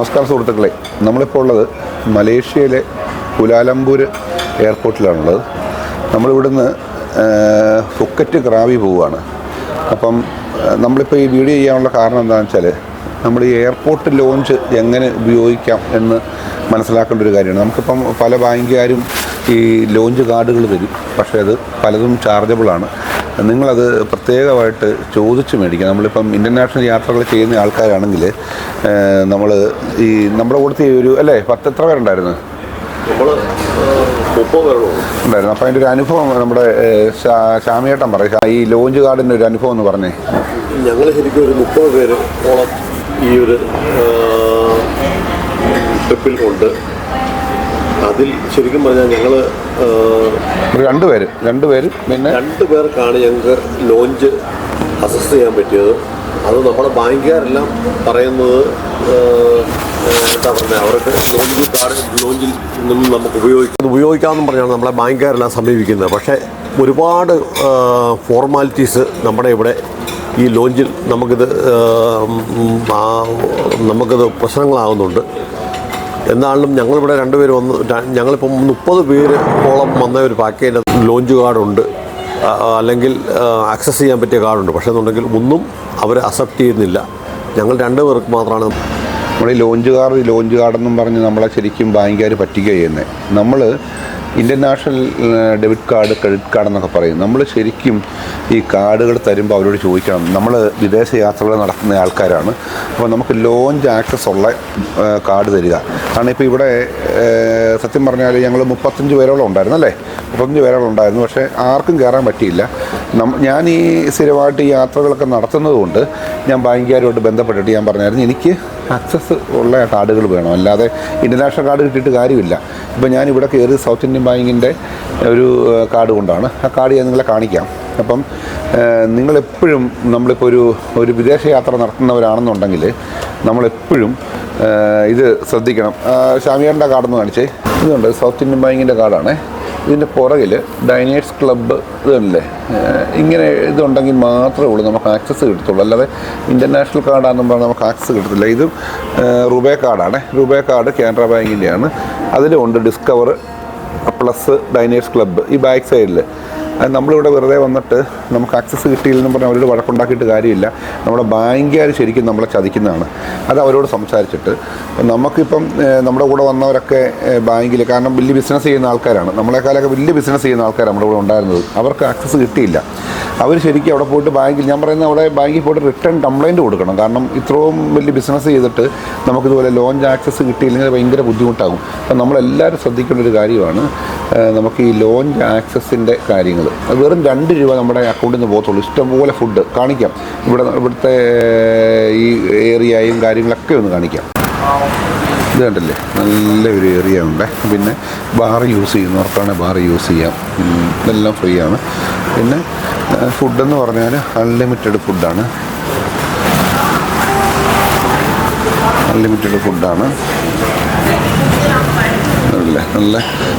നമസ്കാരം സുഹൃത്തുക്കളെ. നമ്മളിപ്പോൾ ഉള്ളത് മലേഷ്യയിലെ കുലാലംപൂർ എയർപോർട്ടിലാണുള്ളത്. നമ്മളിവിടുന്ന് ഫുക്കറ്റ് ക്രാവി പോവുകയാണ്. അപ്പം നമ്മളിപ്പോൾ ഈ വീഡിയോ ചെയ്യാനുള്ള കാരണം എന്താണെന്ന് വെച്ചാൽ നമ്മൾ ഈ എയർപോർട്ട് ലോഞ്ച് എങ്ങനെ ഉപയോഗിക്കാം എന്ന് മനസ്സിലാക്കേണ്ട ഒരു കാര്യമാണ്. നമുക്കിപ്പം പല ബാങ്കുകാരും ഈ ലോഞ്ച് കാർഡുകൾ തരും. പക്ഷേ അത് പലതും ചാർജബിളാണ്. നിങ്ങളത് പ്രത്യേകമായിട്ട് ചോദിച്ച് മേടിക്കുക. നമ്മളിപ്പം ഇന്റർനാഷണൽ യാത്രകൾ ചെയ്യുന്ന ആൾക്കാരാണെങ്കിൽ നമ്മൾ ഈ നമ്മുടെ കൂട്ടത്തിൽ ഒരു അല്ലേ? പത്ത് എത്ര പേരുണ്ടായിരുന്നു? ഉണ്ടായിരുന്നു. അപ്പോൾ അതിന്റെ ഒരു അനുഭവം നമ്മുടെ ശ്യാമിയേട്ടൻ പറയും. ഈ ലോഞ്ച് കാർഡിന്റെ ഒരു അനുഭവം എന്ന് പറഞ്ഞേ. ഞങ്ങൾ ശരിക്കും ഒരു മുപ്പത് പേര് ഈ ഒരു ട്രിപ്പിൽ ഉണ്ട് അതിൽ ശരിക്കും പറഞ്ഞാൽ ഞങ്ങൾ രണ്ടുപേരും രണ്ട് പേര് രണ്ട് പേര് പിന്നെ രണ്ട് പേർക്കാണ് ഞങ്ങൾക്ക് ലോഞ്ച് അസസ് ചെയ്യാൻ പറ്റിയത്. അത് നമ്മുടെ ബാങ്കുകാരെല്ലാം പറയുന്നത് എന്താ പറയുക അവർക്ക് ലോഞ്ച് കാർഡ് ലോഞ്ചിൽ നിന്നും നമുക്ക് ഉപയോഗിക്കാം. ഉപയോഗിക്കാമെന്നും പറഞ്ഞാണ് നമ്മളെ ബാങ്കുകാരെല്ലാം സമീപിക്കുന്നത്. പക്ഷേ ഒരുപാട് ഫോർമാലിറ്റീസ് നമ്മുടെ ഇവിടെ ഈ ലോഞ്ചിൽ നമുക്കിത് നമുക്കിത് പ്രശ്നങ്ങളാകുന്നുണ്ട് എന്നാലും ഞങ്ങളിവിടെ രണ്ടുപേര് വന്ന് ഞങ്ങളിപ്പം മുപ്പത് പേര് ഓളം വന്ന ഒരു പാക്കേജ് ലോഞ്ച് കാർഡുണ്ട്. അല്ലെങ്കിൽ ആക്സസ് ചെയ്യാൻ പറ്റിയ കാർഡുണ്ട്. പക്ഷേ എന്നുണ്ടെങ്കിൽ ഒന്നും അവർ അക്സെപ്റ്റ് ചെയ്യുന്നില്ല. ഞങ്ങൾ രണ്ട് പേർക്ക് മാത്രമാണ് നമ്മൾ ഈ ലോഞ്ച് കാർഡ് ലോഞ്ച് കാർഡെന്നും പറഞ്ഞ് നമ്മളെ ശരിക്കും ബാങ്കുകാർ പറ്റിക്കുക ചെയ്യുന്നത്. നമ്മൾ international debit card credit card എന്നൊക്കെ പറയും. നമ്മൾ ശരിക്കും ഈ കാർഡുകൾ തരുമ്പോൾ അവരോട് ചോദിക്കണം. നമ്മൾ വിദേശ യാത്രകൾ നടത്തുന്ന ആൾക്കാരാണ്. അപ്പോൾ നമുക്ക് ലോഞ്ച് ആക്സസ് ഉള്ള കാർഡ് തരിക. കാരണം ഇപ്പോൾ ഇവിടെ സത്യം പറഞ്ഞാൽ ഞങ്ങൾ മുപ്പത്തഞ്ച് പേരോളം ഉണ്ടായിരുന്നു അല്ലേ? മുപ്പത്തഞ്ച് പേരോളം ഉണ്ടായിരുന്നു. പക്ഷേ ആർക്കും കയറാൻ പറ്റിയില്ല. ഞാൻ ഈ സ്ഥിരമായിട്ട് യാത്രകളൊക്കെ നടത്തുന്നതുകൊണ്ട് ഞാൻ ബാങ്കുകാരുമായിട്ട് ബന്ധപ്പെട്ടിട്ട് ഞാൻ പറഞ്ഞായിരുന്നു എനിക്ക് ആക്സസ് ഉള്ള കാർഡുകൾ വേണം. അല്ലാതെ ഇന്റർനാഷണൽ കാർഡ് കിട്ടിയിട്ട് കാര്യമില്ല. ഇപ്പോൾ ഞാൻ ഇവിടെ കയറി സൗത്ത് ഇന്ത്യൻ ബാങ്കിന്റെ ഒരു കാർഡ് കൊണ്ടാണ്. ആ കാർഡ് ഞാൻ നിങ്ങളെ കാണിക്കാം. അപ്പം നിങ്ങളെപ്പോഴും നമ്മളിപ്പോൾ ഒരു ഒരു വിദേശ യാത്ര നടത്തുന്നവരാണെന്നുണ്ടെങ്കിൽ നമ്മളെപ്പോഴും ഇത് ശ്രദ്ധിക്കണം. ഷാമിയാറിന്റെ കാർഡെന്ന് കാണിച്ചേ. ഇതുണ്ട് സൗത്ത് ഇന്ത്യൻ ബാങ്കിന്റെ കാർഡാണേ. ഇതിന്റെ പുറകിൽ ഡൈനേഴ്സ് ക്ലബ്ബ് ഇതല്ലേ ഇങ്ങനെ ഇതുണ്ടെങ്കിൽ മാത്രമേ ഉള്ളൂ നമുക്ക് ആക്സസ് കിട്ടത്തുള്ളൂ. അല്ലാതെ ഇന്റർനാഷണൽ കാർഡാണെന്ന് പറഞ്ഞാൽ നമുക്ക് ആക്സസ് കിട്ടത്തില്ല. ഇതും റുബേ കാർഡാണ് റുബേ കാർഡ് കാനറ ബാങ്കിന്റെയാണ് അതിലുണ്ട് ഡിസ്കവർ പ്ലസ് ഡൈനേഴ്സ് ക്ലബ്ബ് ഈ ബാക്ക് സൈഡിൽ നമ്മളിവിടെ വെറുതെ വന്നിട്ട് നമുക്ക് ആക്സസ് കിട്ടിയില്ലെന്ന് പറഞ്ഞാൽ അവരോട് വഴക്കുണ്ടാക്കിയിട്ട് കാര്യമില്ല. നമ്മുടെ ബാങ്കുകാർ ശരിക്കും നമ്മളെ ചതിക്കുന്നതാണ്. അത് അവരോട് സംസാരിച്ചിട്ട്. നമുക്കിപ്പം നമ്മുടെ കൂടെ വന്നവരൊക്കെ ബാങ്കിൽ കാരണം വലിയ ബിസിനസ് ചെയ്യുന്ന ആൾക്കാരാണ്. നമ്മളെക്കാളൊക്കെ വലിയ ബിസിനസ് ചെയ്യുന്ന ആൾക്കാർ നമ്മുടെ കൂടെ ഉണ്ടായിരുന്നത്. അവർക്ക് ആക്സസ് കിട്ടിയില്ല. അവർ ശരിക്കും അവിടെ പോയിട്ട് ബാങ്കിൽ ഞാൻ പറയുന്നത് അവിടെ ബാങ്കിൽ പോയിട്ട് റിട്ടേൺ കംപ്ലയിന്റ് കൊടുക്കണം. കാരണം ഇത്രയും വലിയ ബിസിനസ് ചെയ്തിട്ട് നമുക്കിതുപോലെ ലോൺ ആക്സസ് കിട്ടിയില്ലെങ്കിൽ ഭയങ്കര ബുദ്ധിമുട്ടാകും. അപ്പം നമ്മളെല്ലാവരും ശ്രദ്ധിക്കേണ്ട ഒരു കാര്യമാണ് നമുക്ക് ഈ ലോൺ ആക്സസിന്റെ കാര്യങ്ങൾ അത് വെറും രണ്ട് രൂപ നമ്മുടെ അക്കൗണ്ടിൽ നിന്ന് പോകത്തുള്ളൂ. ഇഷ്ടംപോലെ ഫുഡ് കാണിക്കാം. ഇവിടെ ഇവിടുത്തെ ഈ ഏരിയയും കാര്യങ്ങളൊക്കെ ഒന്ന് കാണിക്കാം. ഇത് കണ്ടില്ലേ? നല്ല ഒരു ഏരിയ ഉണ്ട്. പിന്നെ ബാർ യൂസ് ചെയ്യുന്നവർക്കാണ് ബാർ യൂസ് ചെയ്യാം. ഇതെല്ലാം ഫ്രീ ആണ്. പിന്നെ ഫുഡെന്ന് പറഞ്ഞാൽ അൺലിമിറ്റഡ് ഫുഡാണ് അൺലിമിറ്റഡ് ഫുഡാണ് അല്ലേ നല്ല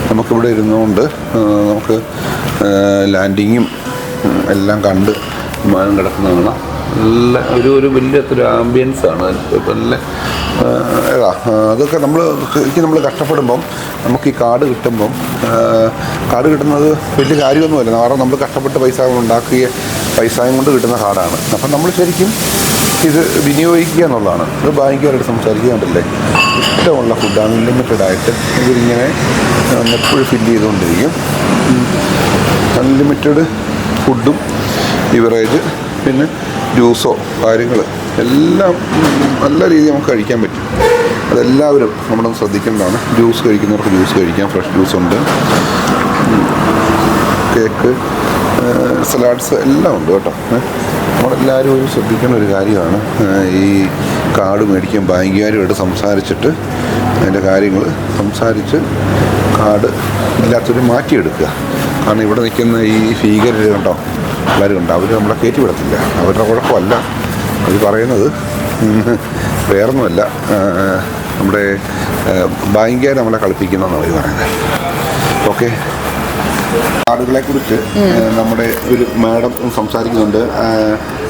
നമുക്കിവിടെ ഇരുന്നുകൊണ്ട് നമുക്ക് ലാൻഡിങ്ങും എല്ലാം കണ്ട് വിമാനം കിടക്കുന്നത് കാണാം നല്ല ഒരു ഒരു വലിയ ഒരു ആംബിയൻസ് ആണ്. നല്ല ഏതാ അതൊക്കെ നമ്മൾ നമ്മൾ കഷ്ടപ്പെടുമ്പം നമുക്ക് ഈ കാർഡ് കിട്ടുമ്പം കാർഡ് കിട്ടുന്നത് വലിയ കാര്യമൊന്നുമല്ല. കാരണം നമ്മൾ കഷ്ടപ്പെട്ട് പൈസ ഉണ്ടാക്കിയ പൈസയും കൊണ്ട് കിട്ടുന്ന കാർഡാണ്. അപ്പം നമ്മൾ ശരിക്കും ഇത് വിനിയോഗിക്കുക എന്നുള്ളതാണ്. ഇത് ബാങ്കുകാരോട് സംസാരിക്കുന്നുണ്ടല്ലേ ഇഷ്ടമുള്ള ഫുഡ് അൺലിമിറ്റഡ് ആയിട്ട് ഇതിങ്ങനെ എപ്പോഴും ഫില്ല് ചെയ്തുകൊണ്ടിരിക്കും. അൺലിമിറ്റഡ് ഫുഡും ബിവറേജ് പിന്നെ ജ്യൂസോ കാര്യങ്ങൾ എല്ലാം നല്ല രീതിയിൽ നമുക്ക് കഴിക്കാൻ പറ്റും. അതെല്ലാവരും നമ്മളൊന്ന് ശ്രദ്ധിക്കേണ്ടതാണ്. ജ്യൂസ് കഴിക്കുന്നവർക്ക് ജ്യൂസ് കഴിക്കാം. ഫ്രഷ് ജ്യൂസ് ഉണ്ട്. കേക്ക് സലാഡ്സ് എല്ലാം ഉണ്ട് കേട്ടോ. നമ്മളെല്ലാവരും ഒരു ശ്രദ്ധിക്കേണ്ട ഒരു കാര്യമാണ്. ഈ കാർഡ് മേടിക്കാൻ ബാങ്കുകാരുമായിട്ട് സംസാരിച്ചിട്ട് അതിന്റെ കാര്യങ്ങൾ സംസാരിച്ച് കാർഡ് ഇല്ലാത്തൊരു മാറ്റിയെടുക്കുക. കാരണം ഇവിടെ നിൽക്കുന്ന ഈ ഭീകരർ കണ്ടോ? എല്ലാവരും കണ്ടോ? അവർ നമ്മളെ കയറ്റി വിടത്തില്ല അവരുടെ കുഴപ്പമല്ല. അവർ പറയുന്നത് വേറൊന്നുമല്ല. നമ്മുടെ ബാങ്കുകാർ നമ്മളെ കളിപ്പിക്കുന്നതെന്നാണ് അവർ പറയുന്നത്. ഓക്കെ? കാർഡുകളെ കുറിച്ച് നമ്മുടെ ഒരു മാഡം സംസാരിക്കുന്നുണ്ട്.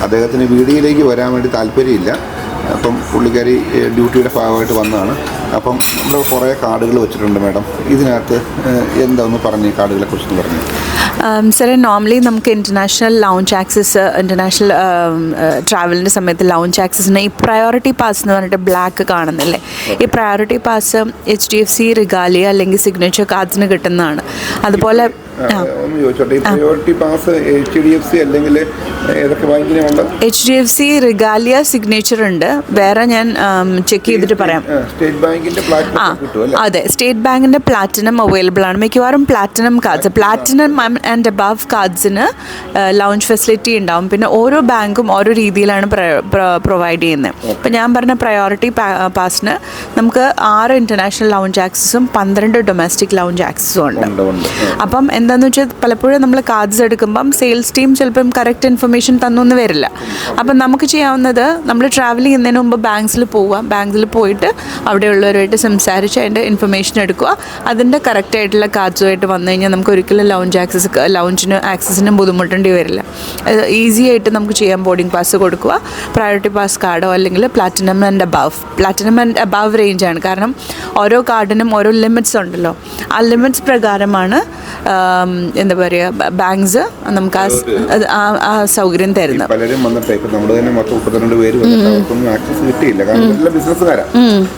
അദ്ദേഹത്തിന് വീഡിയോയിലേക്ക് വരാൻ വേണ്ടി താല്പര്യമില്ല. അപ്പം പുള്ളിക്കാരി ഡ്യൂട്ടിയുടെ ഭാഗമായിട്ട് വന്നതാണ്. അപ്പം നമ്മൾ കുറേ കാർഡുകൾ വെച്ചിട്ടുണ്ട് മാഡം. ഇതിനകത്ത് എന്താന്ന് എന്താ പറഞ്ഞ് കാർഡുകളെ കുറിച്ച് പറഞ്ഞു സാറേ നോർമലി നമുക്ക് ഇന്റർനാഷണൽ ലൗഞ്ച് ആക്സസ് ഇന്റർനാഷണൽ ട്രാവലിന്റെ സമയത്ത് ലൗഞ്ച് ആക്സസിന് ഈ പ്രയോറിറ്റി പാസ് എന്ന് പറഞ്ഞിട്ട് ബ്ലാക്ക് കാണുന്നില്ലേ? ഈ priority pass H D F C Regalia അല്ലെങ്കിൽ സിഗ്നേച്ചർ കാർഡ്സിന് കിട്ടുന്നതാണ്. അതുപോലെ ഒന്ന് ചോദിച്ചോട്ടെ. ഈ priority pass H D F C അല്ലെങ്കിൽ ഏതൊക്കെ ബാങ്കിനുണ്ട് H D F C Regalia signature ഉണ്ട്. വേറെ ഞാൻ ചെക്ക് ചെയ്തിട്ട് പറയാം. സ്റ്റേറ്റ് ബാങ്കിന്റെ പ്ലാറ്റിനം അതെ. സ്റ്റേറ്റ് ബാങ്കിന്റെ പ്ലാറ്റിനം അവൈലബിൾ ആണ്. മിക്കവാറും platinum cards platinum and above കാർഡ്സിന് lounge facility ഉണ്ടാവും. പിന്നെ ഓരോ ബാങ്കും ഓരോ രീതിയിലാണ് പ്രൊവൈഡ് ചെയ്യുന്നത്. ഇപ്പം ഞാൻ പറഞ്ഞ പ്രയോറിറ്റി പാസിന് നമുക്ക് ആറ് ഇന്റർനാഷണൽ ലൗഞ്ച് ആക്സസും പന്ത്രണ്ട് ഡൊമസ്റ്റിക് ലൗഞ്ച് ആക്സസും ഉണ്ട്. അപ്പം എന്താ അപ്പം എന്താണെന്ന് വെച്ചാൽ പലപ്പോഴും നമ്മൾ കാർഡ്സ് എടുക്കുമ്പം സെയിൽസ് ടീം ചിലപ്പം കറക്റ്റ് ഇൻഫർമേഷൻ തന്നൊന്നും വരില്ല. അപ്പം നമുക്ക് ചെയ്യാവുന്നത് നമ്മൾ ട്രാവൽ ചെയ്യുന്നതിന് മുമ്പ് ബാങ്ക്സിൽ പോവുക. ബാങ്കിൽ പോയിട്ട് അവിടെയുള്ളവരുമായിട്ട് സംസാരിച്ച് അതിന്റെ ഇൻഫർമേഷൻ എടുക്കുക. അതിന്റെ കറക്റ്റ് ആയിട്ടുള്ള കാർഡ്സുമായിട്ട് വന്നു കഴിഞ്ഞാൽ നമുക്ക് ഒരിക്കലും ലൗഞ്ച് ആക്സസ് ലൗഞ്ചിന് ആക്സസിനും ബുദ്ധിമുട്ടേണ്ടി വരില്ല. ഈസി ആയിട്ട് നമുക്ക് ചെയ്യാൻ ബോർഡിംഗ് പാസ് കൊടുക്കുക. പ്രയോറിറ്റി പാസ് കാർഡോ അല്ലെങ്കിൽ platinum and above platinum and above റേഞ്ചാണ് കാരണം ഓരോ കാർഡിനും ഓരോ ലിമിറ്റ്സ് ഉണ്ടല്ലോ. ആ ലിമിറ്റ്സ് പ്രകാരമാണ് എന്താ പറയുക ബാങ്ക്സ് നമുക്ക് ആ ആ- സൗകര്യം തരുന്നത് പലരും വന്നിട്ട് ഇപ്പൊ നമ്മുടെ തന്നെ മൊത്തം മുപ്പത്തിരണ്ട് പേര് വന്നിട്ട് ആക്സസ് കിട്ടിയില്ല. കാരണം എല്ലാ ബിസിനസ്സുകാരാ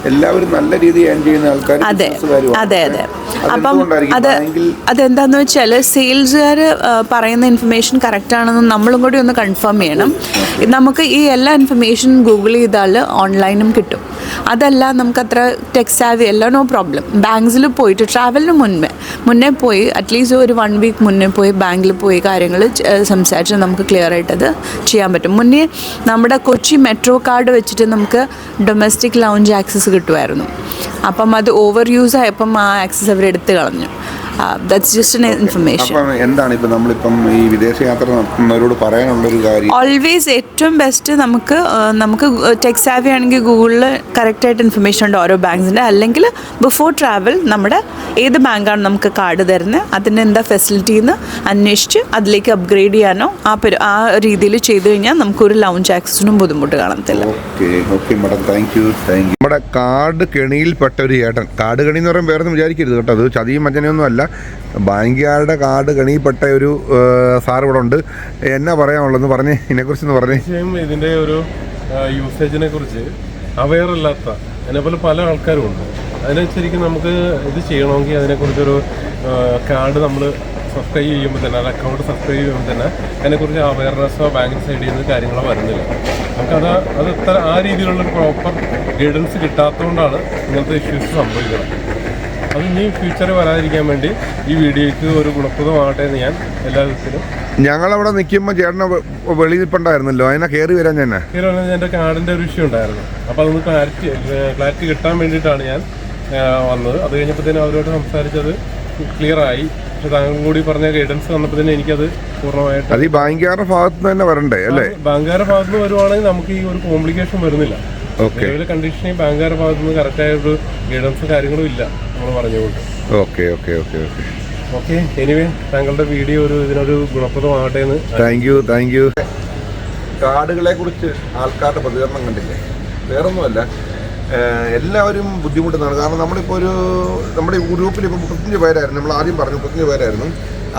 എല്ലാവരും നല്ല രീതിയിൽ ഏൺ ചെയ്യുന്ന ആൾക്കാർ അതെ. അതെ അതെ. അപ്പം അത് അതെന്താന്ന് വെച്ചാൽ സെയിൽസുകാർ പറയുന്ന ഇൻഫർമേഷൻ കറക്റ്റ് ആണെന്ന് നമ്മളും കൂടി ഒന്ന് കൺഫേം ചെയ്യണം. നമുക്ക് ഈ എല്ലാ ഇൻഫർമേഷൻ ഗൂഗിൾ ചെയ്താൽ ഓൺലൈനും കിട്ടും. അതല്ല നമുക്ക് അത്ര ടെക്സാവി അല്ല നോ പ്രോബ്ലം ബാങ്ക്സിൽ പോയിട്ട് ട്രാവലിന് മുൻപേ മുന്നേ പോയി അറ്റ്ലീസ്റ്റ് ഒരു വൺ വീക്ക് മുന്നേ പോയി ബാങ്കിൽ പോയി കാര്യങ്ങൾ സംസാരിച്ച് നമുക്ക് ക്ലിയർ ആയിട്ടത് ചെയ്യാൻ പറ്റും. മുന്നേ നമ്മുടെ കൊച്ചി മെട്രോ കാർഡ് വെച്ചിട്ട് നമുക്ക് ഡൊമസ്റ്റിക് ലൗഞ്ച് ആക്സസ് കിട്ടുമായിരുന്നു അപ്പം അത് ഓവർ യൂസ് ആയപ്പം ആ ആക്സസ് അവർ എടുത്തു കളഞ്ഞു. ദാറ്റ്സ് ജസ്റ്റ് എൻ ഇൻഫർമേഷൻ അപ്പം എന്താണ് ഇപ്പം നമ്മളിപ്പം ഈ വിദേശ യാത്ര നടത്തുന്നവരോട് പറയാനുള്ള ഒരു കാര്യം? ഓൾവേസ് ഏറ്റവും ബെസ്റ്റ് നമുക്ക് നമുക്ക് ടെക്സ് ആവി ആണെങ്കിൽ ഗൂഗിളിൽ കറക്റ്റായിട്ട് ഇൻഫർമേഷൻ ഉണ്ട് ഓരോ ബാങ്ക്സിന്റെ അല്ലെങ്കിൽ ബിഫോർ ട്രാവൽ നമ്മുടെ ഏത് ബാങ്കാണ് നമുക്ക് കാർഡ് തരുന്നത് അതിന് എന്താ ഫെസിലിറ്റി എന്ന് അന്വേഷിച്ച് അതിലേക്ക് അപ്ഗ്രേഡ് ചെയ്യാനോ ആ പെരു ആ രീതിയിൽ ചെയ്തു കഴിഞ്ഞാൽ നമുക്കൊരു ലൗഞ്ച് ആക്സസിനും ബുദ്ധിമുട്ട് കാണത്തില്ല. Okay okay madam thank you thank you നമ്മുടെ കാട് കെണിയിൽപ്പെട്ട ഒരു ഏട്ടൻ. കാട് കെണി എന്ന് പറയുമ്പോൾ വേറെ ഒന്നും വിചാരിക്കരുത് കേട്ടോ. അത് ചതിയും മജനയൊന്നും അല്ല. ബാങ്കുകാരുടെ കാട് കെണിയിൽപ്പെട്ട ഒരു സാർ ഇവിടെ ഉണ്ട്. എന്നാ പറയാനുള്ളതെന്ന് പറഞ്ഞ് ഇതിനെക്കുറിച്ചൊന്ന് പറഞ്ഞേ. ഇതിന്റെ ഒരു യൂസേജിനെ കുറിച്ച് അവെയർ അല്ലാത്ത അതിനെപ്പോലെ പല ആൾക്കാരും ഉണ്ട്. അതിനനുസരിക്കും നമുക്ക് ഇത് ചെയ്യണമെങ്കിൽ അതിനെക്കുറിച്ചൊരു കാർഡ് നമ്മൾ സബ്സ്ക്രൈബ് ചെയ്യുമ്പോൾ തന്നെ അത് അക്കൗണ്ട് സബ്സ്ക്രൈബ് ചെയ്യുമ്പോൾ തന്നെ അതിനെക്കുറിച്ച് അവയർനെസ്സോ ബാങ്കിങ് സൈഡിൽ നിന്ന് കാര്യങ്ങളോ വരുന്നില്ല. നമുക്കത് അത് ഇത്ര ആ രീതിയിലുള്ള പ്രോപ്പർ ഗൈഡൻസ് കിട്ടാത്തതുകൊണ്ടാണ് ഇങ്ങനത്തെ ഇഷ്യൂസ് സംഭവിക്കുന്നത്. അത് ഇനി ഫ്യൂച്ചറിൽ വരാതിരിക്കാൻ വേണ്ടി ഈ വീഡിയോയ്ക്ക് ഒരു ഗുണപ്രദമാകട്ടെ എന്ന് ഞാൻ എല്ലാ വിധത്തിലും ഞങ്ങളവിടെ നിൽക്കുമ്പോൾ ചേട്ടനെ വെളിയിൽ നിൽപ്പുണ്ടായിരുന്നല്ലോ അതിനെ കയറി വരാൻ തന്നെ. വരാൻ എന്റെ കാർഡിന്റെ ഒരു ഇഷ്യൂ ഉണ്ടായിരുന്നു. അപ്പോൾ അതൊന്ന് ക്ലാരിറ്റി ക്ലാരിറ്റി കിട്ടാൻ വേണ്ടിയിട്ടാണ് ഞാൻ വന്നത്. അത് കഴിഞ്ഞപ്പോഴത്തേനും അവരോട് സംസാരിച്ചത് ക്ലിയർ ആയി. പക്ഷെ താങ്കൾ കൂടി പറഞ്ഞ ഗൈഡൻസ് വന്നപ്പോൾ തന്നെ എനിക്കത് പൂർണമായിട്ട് അത് ഈ ബാങ്കുകാരുടെ ഭാഗത്ത് നിന്ന് തന്നെ വരണ്ടേ അല്ലേ? ബാങ്കുകാരുടെ ഭാഗത്ത് നിന്ന് വരുവാണെങ്കിൽ നമുക്ക് ഈ ഒരു കോംപ്ലിക്കേഷൻ വരുന്നില്ല. ഓക്കെ നിലവിലെ കണ്ടീഷനിൽ ബാങ്കുകാരുടെ ഭാഗത്ത് നിന്ന് കറക്റ്റായ ഒരു ഗൈഡൻസ് കാര്യങ്ങളും ഇല്ല നമ്മൾ പറഞ്ഞുകൊണ്ട്. Okay okay okay okay okay anyway താങ്കളുടെ വീഡിയോ ഒരു ഇതിനൊരു ഗുണപ്രദമാകട്ടെ എന്ന് താങ്ക് യു താങ്ക് യു കാർഡുകളെ കുറിച്ച് ആൾക്കാരുടെ പ്രതികരണം കണ്ടില്ലേ? വേറൊന്നുമല്ല. എല്ലാവരും ബുദ്ധിമുട്ടുന്നതാണ്. കാരണം നമ്മളിപ്പോൾ ഒരു നമ്മുടെ ഈ ഗ്രൂപ്പിൽ ഇപ്പോൾ മുപ്പത്തഞ്ച് പേരായിരുന്നു. നമ്മൾ ആദ്യം പറഞ്ഞു മുപ്പത്തഞ്ച് പേരായിരുന്നു.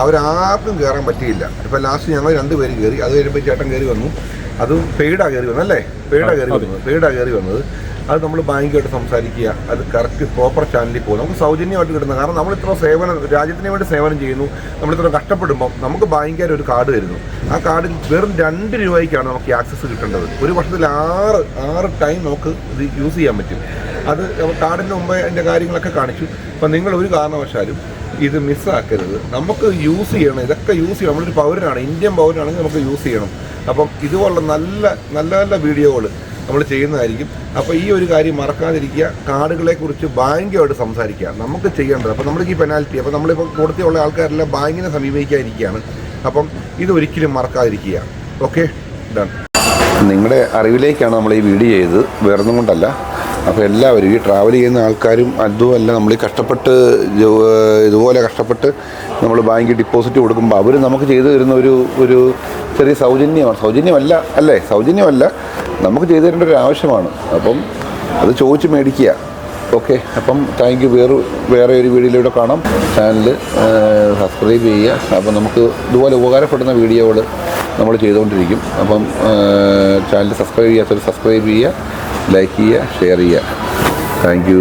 അവരാർക്കും കയറാൻ പറ്റിയില്ല. ഇപ്പോൾ ലാസ്റ്റ് ഞങ്ങൾ രണ്ട് പേര് കയറി അത് കഴിയുമ്പോൾ ചേട്ടൻ കയറി വന്നു. അതും പെയ്ഡാണ് കയറി വന്നത് അല്ലേ? പെയ്ഡാണ് കയറി വന്നത് പെയ്ഡാണ് കയറി വന്നത്. അത് നമ്മൾ ബാങ്കുമായിട്ട് സംസാരിക്കുക. അത് കറക്റ്റ് പ്രോപ്പർ ചാനലിൽ പോകും നമുക്ക് സൗജന്യമായിട്ട് കിട്ടുന്ന കാരണം നമ്മൾ ഇത്ര സേവനം രാജ്യത്തിന് വേണ്ടി സേവനം ചെയ്യുന്നു. നമ്മൾ ഇത്ര കഷ്ടപ്പെടുമ്പോൾ നമുക്ക് ബാങ്കുകാർ ഒരു കാർഡ് തരുന്നു. ആ കാർഡിൽ വെറും രണ്ട് രൂപയ്ക്കാണ് നമുക്ക് ആക്സസ് കിട്ടേണ്ടത്. ഒരു വർഷത്തിൽ ആറ് ആറ് ടൈം നമുക്ക് ഇത് യൂസ് ചെയ്യാൻ പറ്റും. അത് കാർഡിന് മുമ്പേ അതിന്റെ കാര്യങ്ങളൊക്കെ കാണിച്ചു. അപ്പം നിങ്ങൾ ഒരു കാരണവശാലും ഇത് മിസ്സാക്കരുത് നമുക്ക് യൂസ് ചെയ്യണം. ഇതൊക്കെ യൂസ് ചെയ്യണം. നമ്മളൊരു പൗരനാണ്. ഇന്ത്യൻ പൗരനാണെങ്കിൽ നമുക്ക് യൂസ് ചെയ്യണം. അപ്പം ഇതുപോലുള്ള നല്ല നല്ല നല്ല വീഡിയോകൾ നമ്മൾ ചെയ്യുന്നതായിരിക്കും. അപ്പോൾ ഈ ഒരു കാര്യം മറക്കാതിരിക്കുക. കാർഡുകളെ കുറിച്ച് ബാങ്കുമായിട്ട് സംസാരിക്കുക. നമുക്ക് ചെയ്യേണ്ടത് അപ്പോൾ നമ്മൾക്ക് ഈ പെനാൽറ്റി അപ്പോൾ നമ്മളിപ്പോൾ കൂടുതലുള്ള ആൾക്കാരെല്ലാം ബാങ്കിനെ സമീപിക്കാതിരിക്കുകയാണ്. അപ്പം ഇതൊരിക്കലും മറക്കാതിരിക്കുക. ഓക്കെ ഡൺ നിങ്ങളുടെ അറിവിലേക്കാണ് നമ്മൾ ഈ വീഡിയോ ചെയ്തത്. വേറൊന്നും കൊണ്ടല്ല. അപ്പോൾ എല്ലാവരും ഈ ട്രാവൽ ചെയ്യുന്ന ആൾക്കാരും അതുമല്ല നമ്മൾ കഷ്ടപ്പെട്ട് ഇതുപോലെ കഷ്ടപ്പെട്ട് നമ്മൾ ബാങ്കിൽ ഡിപ്പോസിറ്റ് കൊടുക്കുമ്പോൾ അവർ നമുക്ക് ചെയ്തു തരുന്ന ഒരു ഒരു ചെറിയ സൗജന്യമാണ്. സൗജന്യമല്ല അല്ലേ? സൗജന്യമല്ല നമുക്ക് ചെയ്തു തരേണ്ട ഒരു ആവശ്യമാണ്. അപ്പം അത് ചോദിച്ച് മേടിക്കുക. ഓക്കെ അപ്പം താങ്ക് യു വേറെ വേറെ ഒരു വീഡിയോയിലൂടെ കാണാം. ചാനൽ സബ്സ്ക്രൈബ് ചെയ്യുക. അപ്പം നമുക്ക് ഇതുപോലെ ഉപകാരപ്പെടുന്ന വീഡിയോകൾ നമ്മൾ ചെയ്തുകൊണ്ടിരിക്കും. അപ്പം ചാനൽ സബ്സ്ക്രൈബ് ചെയ്യാത്തവർ സബ്സ്ക്രൈബ് ചെയ്യുക. ലൈക്ക് ചെയ്യുക ഷെയർ ചെയ്യുക. താങ്ക്